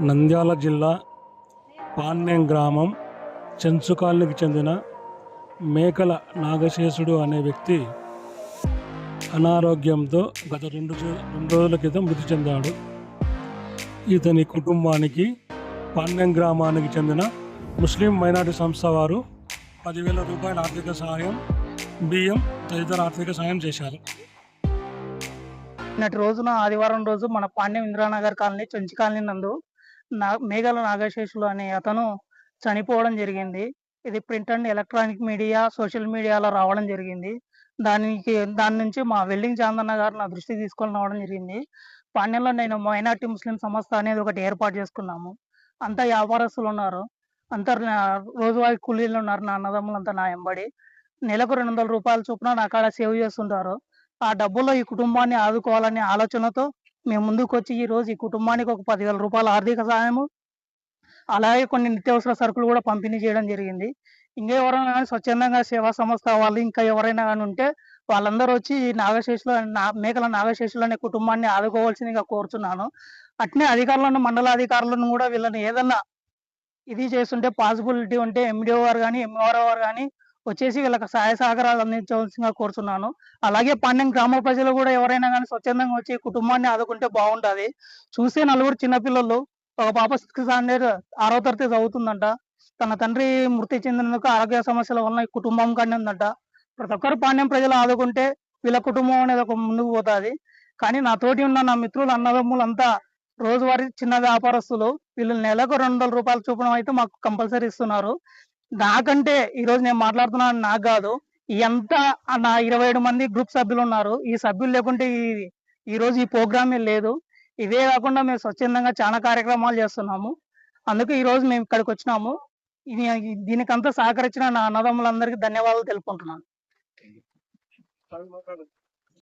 నంద్యాల జిల్లా పాన్యం గ్రామం చెంచుకాలనికి చెందిన మేకల నాగశేషుడు అనే వ్యక్తి అనారోగ్యంతో గత రెండు రెండు రోజుల క్రితం మృతి చెందాడు. ఇతని కుటుంబానికి పాన్యం గ్రామానికి చెందిన ముస్లిం మైనార్టీ సంస్థ వారు పదివేల రూపాయల ఆర్థిక సహాయం బియ్యం తదితర ఆర్థిక సహాయం చేశారు. నిన్నటి రోజున ఆదివారం రోజు మన పాండ్యం ఇందిరానగర్ కాలనీ చెంచి కాలనీ నందు నా మేఘాల నాగశేషులు అనే అతను చనిపోవడం జరిగింది. ఇది print and electronic media social మీడియాలో రావడం జరిగింది. దానికి దాని నుంచి మా వెల్డింగ్ చాందన్న గారు నా దృష్టి తీసుకొని రావడం జరిగింది. పాండ్యంలో నేను మైనార్టీ ముస్లిం సంస్థ అనేది ఒకటి ఏర్పాటు చేసుకున్నాము. అంతా వ్యాపారస్తులు ఉన్నారు. అంతా నా- రోజువారీ కూలీలు ఉన్నారు. నా అన్నదమ్ములు అంతా నా ఎంబడి. నెలకు రెండు వందల రూపాయల చొప్పున నా కాడ సేవ్ చేస్తుంటారు. ఆ డబ్బులో ఈ కుటుంబాన్ని ఆదుకోవాలనే ఆలోచనతో మేము ముందుకు వచ్చి ఈ రోజు ఈ కుటుంబానికి ఒక పదివేల రూపాయల ఆర్థిక సహాయము అలాగే కొన్ని నిత్యావసర సరుకులు కూడా పంపిణీ చేయడం జరిగింది. ఇంకా ఎవరైనా కానీ స్వచ్ఛందంగా సేవా సంస్థ వాళ్ళు ఇంకా ఎవరైనా కానీ ఉంటే వాళ్ళందరూ వచ్చి ఈ నాగశేషులు నా మేకల నాగశేషులు అనే కుటుంబాన్ని ఆదుకోవాల్సిందిగా కోరుచున్నాను. అట్నే అధికారులను మండల అధికారులను కూడా వీళ్ళని ఏదన్నా ఇది చేస్తుంటే పాసిబిలిటీ ఉంటే ఎండిఓ గారు కానీ ఎంఆర్ఓ గారు కానీ వచ్చేసి వీళ్ళకి సహాయ సహకారాలు అందించవలసిందిగా కోరుతున్నాను. అలాగే పాండ్యం గ్రామ ప్రజలు కూడా ఎవరైనా కానీ స్వచ్ఛందంగా వచ్చి కుటుంబాన్ని ఆదుకుంటే బాగుంటది చూస్తే నలుగురు చిన్నపిల్లలు ఒక పాప సిక్స్త్ స్టాండర్డ్ ఆరో తరగతి చదువుతుందంట. తన తండ్రి మృతి చెందినందుకు ఆరోగ్య సమస్యల వలన ఈ కుటుంబం కానీ ఉందంట ప్రతి ఒక్కరు పాండ్యం ప్రజలు ఆదుకుంటే వీళ్ళ కుటుంబం అనేది ఒక ముందుకు పోతుంది. కానీ నా తోటి ఉన్న నా మిత్రులు అన్నదమ్ములు అంతా రోజువారీ చిన్న వ్యాపారస్తులు వీళ్ళు నెలకు రెండు వందల రూపాయల చూపడం అయితే మాకు కంపల్సరీ ఇస్తున్నారు. నాకంటే ఈ రోజు నేను మాట్లాడుతున్నాను నాకు కాదు. ఎంత నా ఇరవై ఏడు మంది గ్రూప్ సభ్యులు ఉన్నారు. ఈ సభ్యులు లేకుంటే ఈ ఈ రోజు ఈ ప్రోగ్రామే లేదు. ఇదే కాకుండా మేము స్వచ్ఛందంగా చాలా కార్యక్రమాలు చేస్తున్నాము. అందుకే ఈ రోజు మేము ఇక్కడికి వచ్చినాము. దీనికంతా సహకరించిన నా అన్నదమ్ములందరికీ ధన్యవాదాలు తెలుపుకుంటున్నాను.